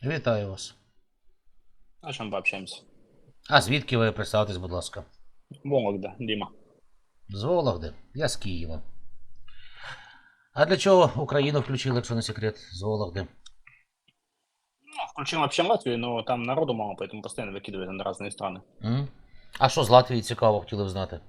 Приветствую. Вітаю вас. О чем пообщаемся? А звідки ви представтесь, будь ласка? Вологда, Дима. З Вологди? Я з Києва. А для чого Україну включили, якщо не секрет, з Вологди? Ну, включил вообще Латвию, но там народу мало, поэтому постоянно выкидывают на разные страны. М? А що з Латвії цікаво, хотіли б знати?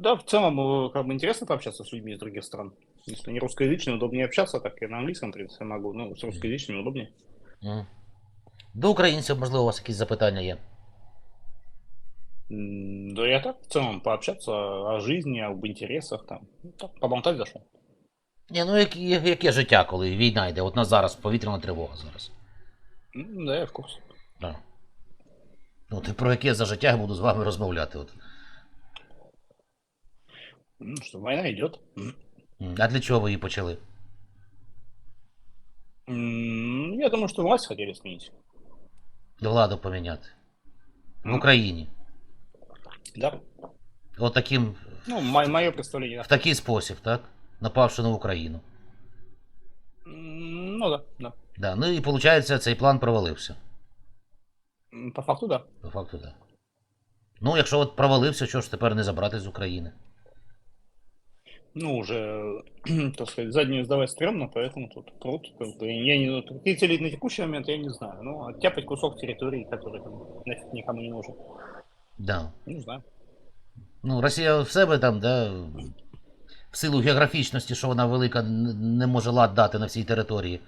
Да, в целом, э, как бы интересно пообщаться с людьми из других стран. Если не русскоязычные, удобнее общаться, так и на английском, в принципе, могу. Ну, с русскоязычными удобнее. М? До українців, можливо, у вас якісь запитання є. М, Да я так, в целом, пообщаться о жизни, об интересах, там. Ну, так, поболтать зашел. Ні, ну які, яке життя, коли війна йде? От на зараз повітряна тривога зараз. М, Да, я в курсе. Да. Ну, ти про яке за життя я буду з вами розмовляти? От. Ну, что, война идет. М. А для чого ви її почали? М, Я думаю, что власть хотели сменить. Владу поміняти. В М. Україні. Да. От таким, Ну, мое представление. в такий спосіб, так? Напавши на Україну. М, Ну да, да. Да. Ну і виходить, цей план провалився. М, По факту, да. По факту, так. Да. Ну, якщо от провалився, що ж тепер не забрати з України? Ну, уже, так сказать, заднюю сдавать стрёмно, поэтому тут труд. Как бы, я не, какие цели на текущий момент, я не знаю. Ну, оттяпать кусок территории, который там нафиг никому не нужен. Да. Не знаю. Ну, Росія в себе там, да, в силу географічності, що вона велика, н- не може лад дати на всій території.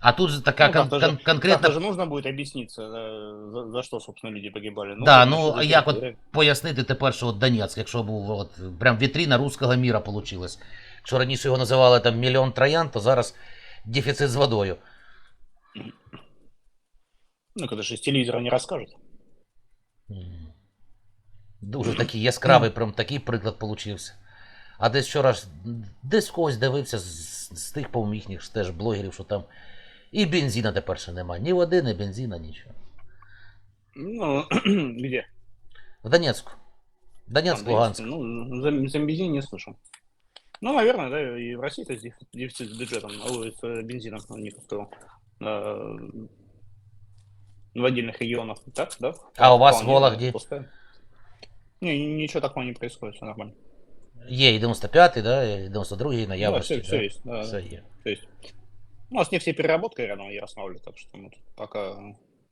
А тут же така Ну, кон- кон- конкретна как-то же нужно будет объясниться, э, за, за что, собственно, люди погибали. Да, ну а як от пояснити тепер, що от Донецьк, якщо був от прям вітрина руського міра получилась. Якщо раніше його називали там мільйон троян, то зараз дефіцит з водою. Ну, когда же из телевизора не расскажут. М. Дуже такий яскравий, прям такий приклад получився. А десь вчора десь когось дивився з, з тих, по їхніх теж блогерів, що там і бензина тепер ще немає. Ні води, ні бензина, нічого. Ну, где? В Донецьку. Донецьк, Там, Луганськ. Ну, за, за бензин не слышал. Ну, наверное, да, и в России то есть деф- дефицит с бюджетом, а, ой, с э, бензином у них кто э, в отдельных регионах, так, да? А у вас в Вполне Вологде? пускай. Не, ни- ничего такого не происходит, все нормально. Є і 95-й, да, і 92-й, і Да, ноябрьський. все, все да? есть. Да, Все да. є. То есть, ну, у нас нефтепереработка рядом в Ярославле, так что мы тут пока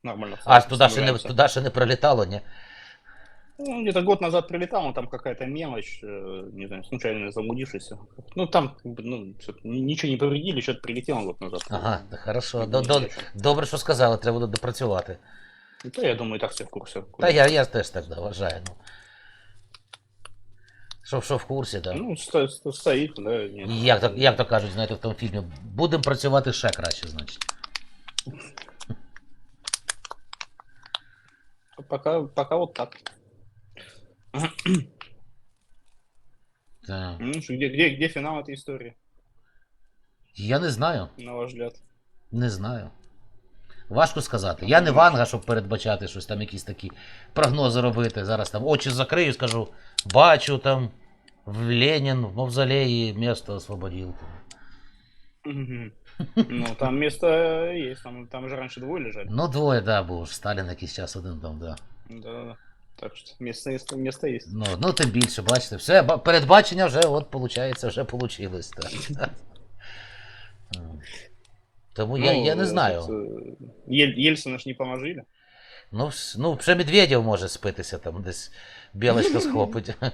нормально. А туди ще, не, справляемся. туди ще не прилітало, ні? Ну, где-то год назад прилетал, но там какая-то мелочь, э, не знаю, случайно заблудившийся. Ну, там, как бы, ну, что-то ничего не повредили, что-то прилетело год назад. Ага, да, хорошо. Не До, до, знаю, що. добре, що сказали, треба буде допрацювати. Ну, То я думаю, и так все в курсе. Та я, я теж так да, вважаю. Ну. Що, що в курсі, так. Да. Ну, сто- сто- стоит, да. нет. Як, то, як то кажуть, знаєте, в тому фільмі, будемо працювати ще краще, значить. Пока, пока вот так. Так. Ну, что, где, где, где финал этой истории, Я не знаю. на ваш взгляд? Не знаю. Важко сказати. Я не ванга, щоб передбачати щось там, якісь такі прогнози робити. Зараз там очі закрию, скажу, бачу там в Ленін, в Мавзолеї місто освободив. Ну, там место есть, там, там же раньше двое лежали. Ну, двоє, да, був. Сталін якийсь час один там, да. Да. Так что место, есть- место есть. Ну, ну тим більше, бачите, все, передбачення вже, от, виходить, вже вийшло. Тому я, я не знаю. этот, э, Ельцина ж не поможили. Ну, ну, вже Медведєв може спитися, там десь білочка схопить.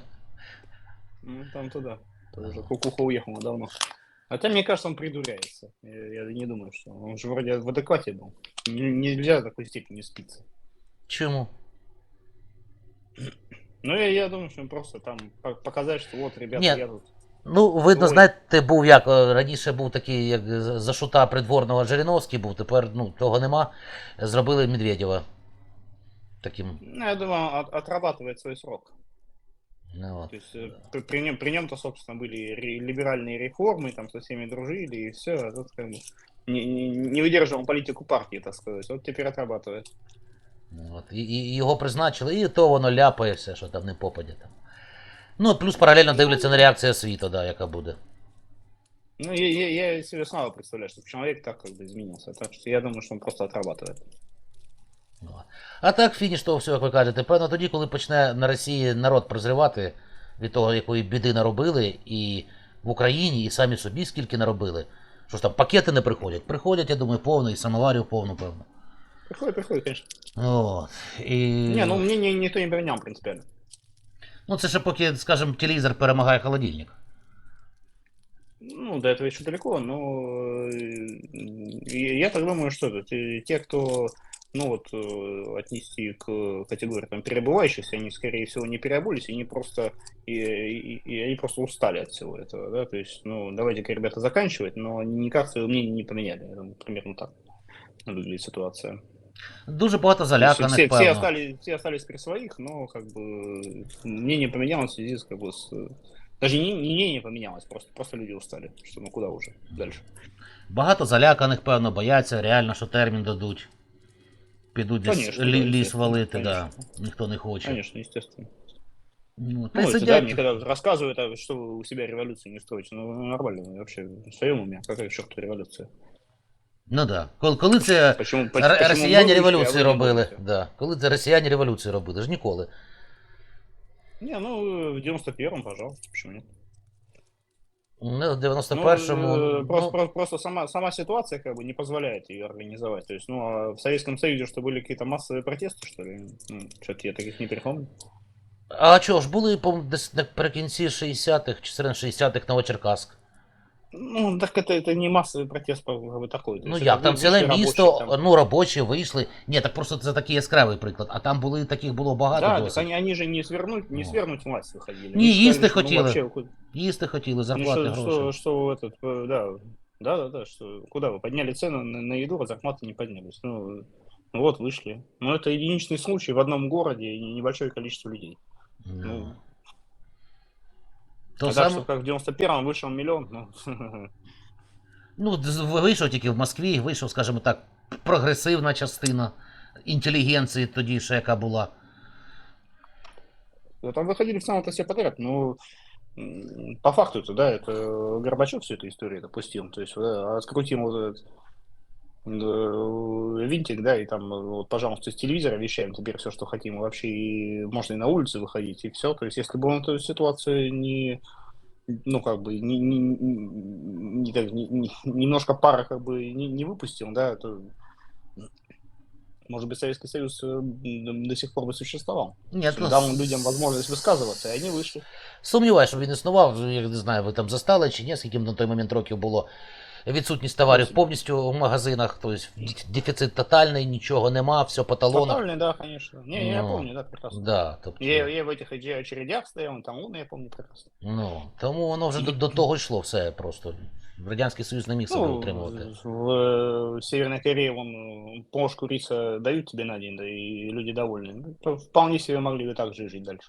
Ну, там туда. Кукуха уехала давно. Хотя, мне кажется, он придуряется. Я, я не думаю, что... Он же вроде в адеквате был. Нельзя до такой степени спиться. Чому? Ну, я, я думаю, что он просто там по- показать, что вот, ребята Нет. едут. Ну, видно, Ой. знаєте, був як е, раніше був такий, як за за шута придворного Жириновський був, тепер ну, того нема. Зробили Медведєва. Таким. Ну, я думаю, он от- отрабатывает свой срок. Ну, от. То есть э, при, при нем, при нем-то, собственно, были ре- либеральные реформы, там со всеми дружили, и все. А тут как бы не, не, не выдерживал политику партии, так сказать. Вот теперь отрабатывает. Ну, от. І, і його призначили, і то воно ляпає все, що там не попаде. Там. Ну, плюс паралельно дивляться на реакцію світу, да, яка буде. Ну, я, я, я себе снова представляю, что человек так как бы изменился. Так что я думаю, что он просто отрабатывает. Ну, А так, фініш того всього, як ви кажете, певно, тоді, коли почне на Росії народ прозрівати від того, якої біди наробили, і в Україні, і самі собі скільки наробили. Що ж там, пакети не приходять. Приходять, я думаю, повно, і самоварів повно, певно. Приходит, приходит, конечно. От. І... Не, ну мнение никто не поменял принципиально. ну це ще поки, скажімо, телевізор перемагає холодильник. Ну, до этого еще далеко, но э, и я так думаю, что это, те- те, кто, ну вот, э, отнести к категории там перебывающихся, они, скорее всего, не переобулись, они просто, и, и- и они просто устали от всего этого, да, то есть, ну, давайте-ка, ребята, заканчивать, но они никак свое мнение не поменяли, Я думаю, примерно так выглядит ситуация. Дуже багато То есть заляканих, все, все, певно. остались, все остались при своих, но как бы мнение поменялось в связи с как бы с... Даже не, не мнение поменялось, просто, просто люди устали. Что ну куда уже дальше? Багато заляканих, певно, бояться реально, що термін дадуть. Підуть десь Конечно, лі- да, ліс естественно, валити, да. конечно. Ніхто не хоче. Конечно, естественно. Ну, та Ну, й это, да, сидять. мне когда рассказывают, а, что вы у себя революцию не строите, ну нормально, вы вообще в своем уме, какая к черту революция? Ну да. Коли, коли це Почему, р- почему вы росіяни будете, а революцію вы не робили? будете? Да. Коли це росіяни революцію робили? Ж ніколи. Не, ну в 91-м, пожалуйста, почему нет? Ну, в Ну, 91-му. э, ну, просто, про- просто сама, сама ситуация как бы не позволяет ее организовать. То есть, ну, а в Советском Союзе что были какие-то массовые протесты, что ли? Ну, что-то я таких не припомню. А чого ж, були по десь наприкінці 60-х чи серед 60-х Новочеркасск. Ну, так это, это не массовый протест как бы такой. То Ну есть як, это там вышли ціле рабочие місто, там. ну робочі вийшли. Ні, так просто це такий яскравий приклад. А там були таких було багато Да, так досить. они, они же не свернуть, не Ну. свергнуть власть выходили. Не, Они считали, есть ты что, ну, хотела. вообще, ку- Їсти хотіли, ну, зарплати, что, гроші. что, что этот, э, да, да, да, да, что куда вы подняли цены на, на еду, а зарплаты не поднялись. Ну, ну вот вышли. Но это единичный случай в одном городе и небольшое количество людей. Ну. ну, То а так, саме, что как в 91-м вышел миллион, ну, ну, з- вийшов тільки в Москві, вийшов, скажімо так, прогресивна частина інтелігенції тоді ще яка була. Ну, Там выходили в самом-то все подряд, но м, по факту это, да, это Горбачев всю эту историю допустил. То есть, да, открутим вот этот э, винтик, да, и там, э, вот, пожалуйста, с телевизора вещаем теперь все, что хотим, и вообще и можно и на улице выходить, и все. То есть, если бы он эту ситуацию не, ну, как бы, не, не, не- не так, не- не- немножко пара, как бы, не, не выпустил, да, то, может быть, Советский Союз э, м, до сих пор бы существовал. Ні, то Дал людям возможность высказываться, и они вышли. Сумніваюся, що він існував, я не знаю, ви там застали чи ні, скільки на той момент років було. Відсутність товарів Восемь. повністю в магазинах, тобто дефіцит тотальний, нічого нема, все по талонах. Тотальный, да, конечно. Не, я Ну, помню, да, прекрасно. Да, тобто, Я, я в этих оч- очередях стоял, там он, я помню прекрасно. ну, тому воно вже до, до того йшло все просто. Радянський Союз не міг себе Ну, утримувати. в, э, Северной Корее вон, э, плошку риса дают тебе на день, да и люди довольны. Ну, то Вполне себе могли бы так же жить дальше.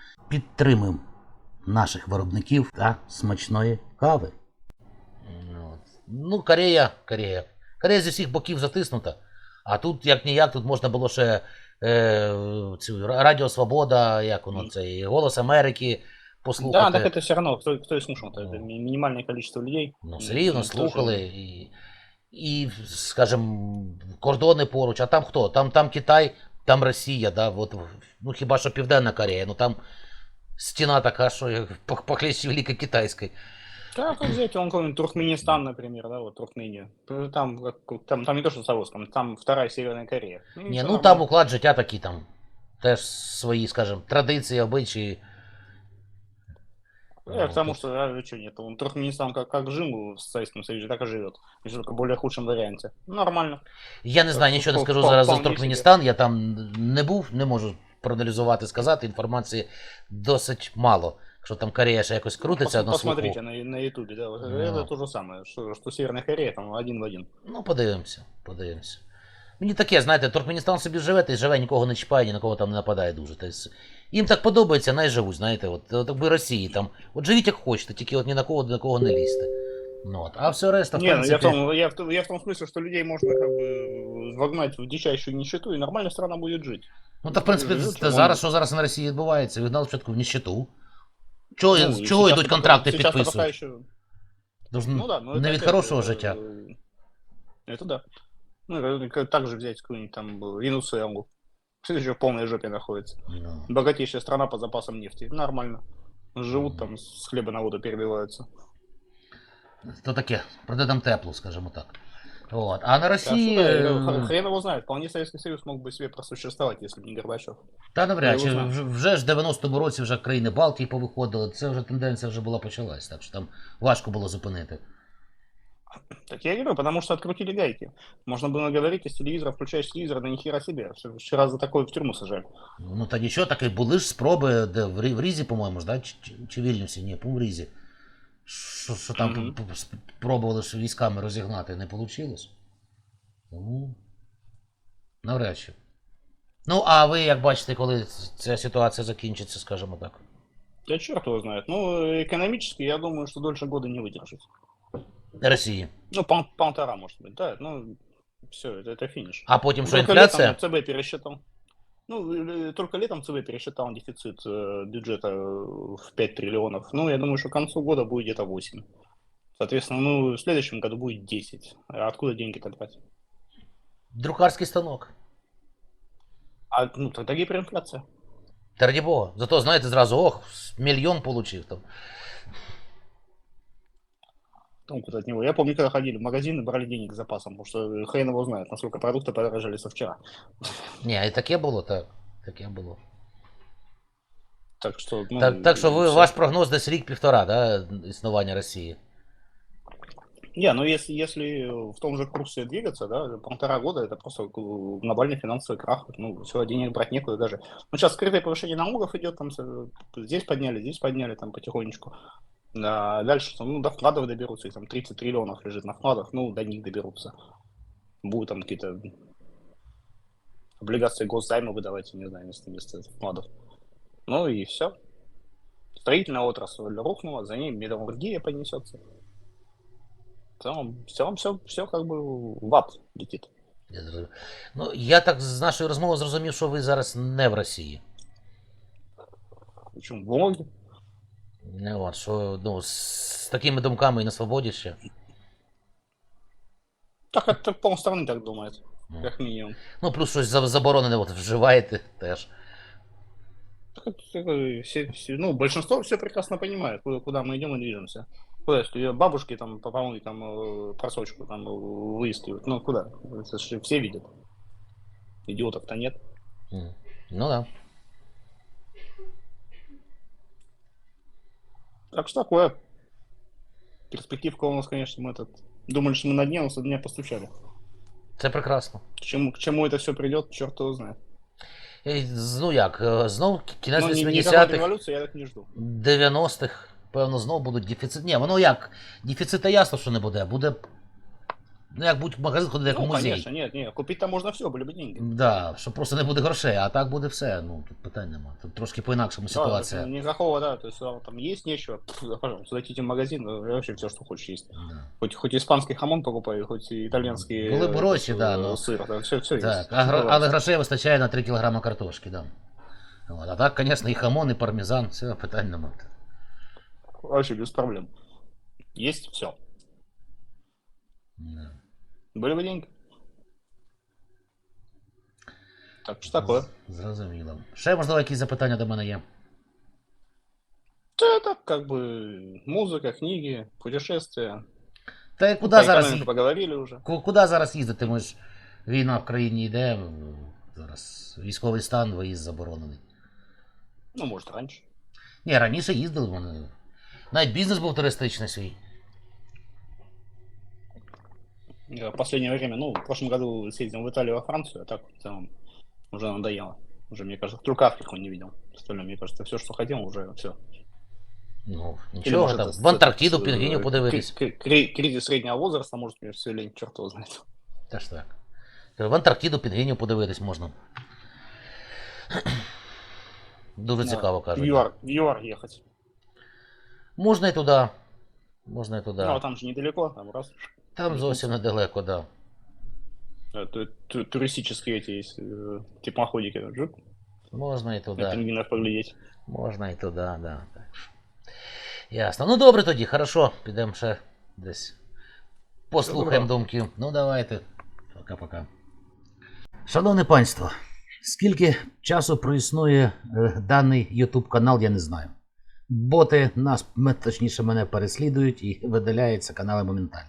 Підтримуємо наших виробників та смачної кави. Ну, Корея, Корея. Корея зі всіх боків затиснута. А тут, як ніяк, тут можна було ще е, цю Радіо Свобода, як воно це, і Голос Америки Да, послухати. так это все равно, кто, кто и слушал-то, это ми- минимальное количество людей. Ну, все рівно слухали. І, і скажімо, кордони поруч, а там хто? Там, там Китай, там Росія, да, от, ну хіба що Південна Корея, ну там стіна така, що як пох- похлеще Великокитайської. Да, как взять, он какой-нибудь Туркменистан, например, да, вот Туркмению. Там, как- там, там не то, что Савоском, там вторая Северная Корея. и Ні, всё ну нормально. там уклад життя такий там. Теж свої, скажімо, традиції, обичаї. Я к Вот. тому, что, а, вы чё, нет, он Туркменистан как, как жил в Советском Союзе, так и живет. Лишь только в более худшем варианте. Нормально. Я не знаю, нічого не Впо- скажу впо- зараз за вполне Туркменістан. Я там не був, не можу проаналізувати, сказати. Інформації досить мало. що там Корея ще якось крутиться Пос- на Посмотрите слуху. на, на Ютубе, да, вот Ну. это то же самое, что, что Северная Корея там один в один. Ну, подивимося, подивимося. Мені таке, знаєте, Туркменістан собі живе, та й живе, нікого не чіпає, ні на кого там не нападає дуже. Тобто, їм так подобається, най живуть, знаєте, от, от якби Росії там. От живіть як хочете, тільки от ні на кого ні на кого не лізьте. Ну, от. А все решта, в Не, ну я, в принципі. том, я, в, том- я в том смысле, что людей можно как бы вогнать в дичайшую нищету, и нормальная страна будет жить. Ну, та в принципі, Живуть, та вони- зараз, що зараз на Росії відбувається, вигнали спочатку в ніщиту. Чого, Ну, и чого сейчас йдуть пока- контракти сейчас пока підписують? еще- Тож, Ну да, ну не это від опять, хорошого э, життя. Это да. Ну, это как- так же взять какую-нибудь там э, Венесуэлу. Все еще в полной жопе находится. Ну. Богатейшая страна по запасам нефти. Нормально. Живут Мгм. там с хлеба на воду перебиваются. То таке, проте там тепло, скажімо так. От. А на Так Росії. что, да, е, это хр- хрен его знает. Вполне Советский Союз мог бы себе просуществовать, если бы не Горбачев. Та навряд чи Я його вже, вже ж в 90-му році вже країни Балтії повиходили. Це вже тенденція вже була почалась, так що там важко було зупинити. Так я и говорю, потому что открутили гайки. Можно было говорить, из телевизора включаешь телевизор, да ни хера себе. Вчера- Вчера за такое в тюрьму сажали. Ну та нічого, таки були ж спроби, де в, Рі- в Різі, по-моєму, ж, да? чи, чи, чи в Вільнюсі, ні, по в Різі. Що, що там Мгм. п- п- сп- пробували ж військами розігнати, не вийшло. Тому навряд чи. Ну, а ви як бачите, коли ця ситуація закінчиться, скажімо так? Да черт его знает. Ну, экономически, я думаю, что дольше года не выдержит. Росії. Ну, пол- полтора, может быть, да. Ну, все, это, это финиш. А потім що Только інфляція? летом ЦБ пересчитал. Ну, э, только летом ЦБ пересчитал дефицит э, бюджета э, в 5 триллионов. Ну, я думаю, что к концу года будет где-то 8. Соответственно, ну, в следующем году будет 10. А откуда деньги-то брать? Друкарський станок. А, ну, тогда гиперинфляция. Та раді Бога. Зато, знаєте, зразу, ох, мільйон получив там. Толку от него. Я помню, когда ходили в магазин и брали денег с запасом, потому что хрен его знает, насколько продукты подорожали со вчера. Ні, і таке було, так. Таке було. Так что, ну, так, так що ви, всё. ваш прогноз десь рік-півтора, да, існування Росії. Не, ну если, если в том же курсе двигаться, да, полтора года это просто э, глобальный финансовый крах. Ну, все, денег брать некуда даже. Ну, сейчас скрытое повышение налогов идет, там с- здесь подняли, здесь подняли, там потихонечку. А дальше, там, ну, до вкладов доберутся, их там 30 триллионов лежит на вкладах, ну, до них доберутся. Будут там какие-то облигации госзаймы выдавать, я не знаю, вместо, вместо вкладов. Ну и все. Строительная отрасль рухнула, за ней металлургия понесется. В целом, в целом все, все как бы в ад летит. Я зрозумів. Ну, я так з нашої розмови зрозумів, що ви зараз не в Росії. Причем в Волге. Не от, що ну, з такими думками і на свободі ще. Так это полстраны так думает, Ну, как минимум. Ну, плюс щось за- заборонене от, вживаєте теж. Так это, э, все- все- ну, большинство все прекрасно понимает, куда, куда мы идем и движемся. Куда, если её бабушки там по помойке там э, просрочку там э, выискивают, ну куда? Это же все видят. Идиотов-то нет. М. Ну так. Да. Так что такое. Перспективка у нас, конечно, мы этот... Думали, что мы на дне, но со дня постучали. Це прекрасно. К чему, к чему это все придет, черт его знает. І, з- ну як, е, знов кінець Но ни- никакой 80-х, революции я так не жду. 90-х, певно, знов будуть дефіцит. Ні, воно як, дефіцита ясно, що не буде, буде. Ну, як будь магазин ходити як Ну, музей. конечно, нет, нет, купить-то можно все, были бы деньги. Да, що просто не буде грошей, а так буде все. Ну, тут питань нема. Тут трошки по-інакшому Да, ситуація. это никакого, да, то есть а, там есть нечего, пф, да, пожалуйста, зайдите в магазин, э, вообще все, что хочешь есть. Да. Хоть, хоть испанский хамон покупай, хоть и итальянский Были бы э, гроши, э, да, но- сыр, да, все, все Так, есть. а, гро- але Пожалуйста. грошей вистачає на 3 кг картошки, да. От, а так, звісно, і хамон, і пармезан, все, питань нема. Вообще без проблем. Есть все. Да. Были бы деньги. Так, что такое? З- Зрозуміло. Ще, можливо, якісь запитання до мене є. Да, это как бы музыка, книги, путешествия. Та й Ну, куди про зараз, экономику поговорили уже. ку- куди зараз їздити? Ми ж війна в країні йде, зараз військовий стан, виїзд заборонений. Ну, может, раньше. Ні, раніше їздили вони. Навіть бізнес був туристичний свій. В последнее время, ну, в прошлом году съездил в Италию, во Францию, а так в целом уже надоело. Уже, мне кажется, только Африку не видел. Остальное, мне кажется, все, что хотел, уже все. Ну, Или, нічого может, там. это В Антарктиду с- пінгвінів э, подивитись. кри- кри- Кризис среднего возраста, может, мне все лень, черт его знает. Теж так. Кажу, В Антарктиду пінгвінів подивитись можна. Дуже цікаво В кажуть. ЮАР, в ЮАР ехать. Можна і туди. Можна і туди. Ну, а там же недалеко, там раз. Там зовсім недалеко, да. Э, ту- ту- Туристические эти есть, э, теплоходики. Жук, Можна і на туди. пингвинов поглядеть. Можна і туди, да. Так. що. Ясно. Ну добре тоді, хорошо. Підемо ще десь. Послухаємо Добре. думки. Ну давайте. Пока-пока. Шановне панство, скільки часу проіснує е, даний YouTube канал, я не знаю. Боти нас, м- точніше, мене переслідують і видаляються канали моментально.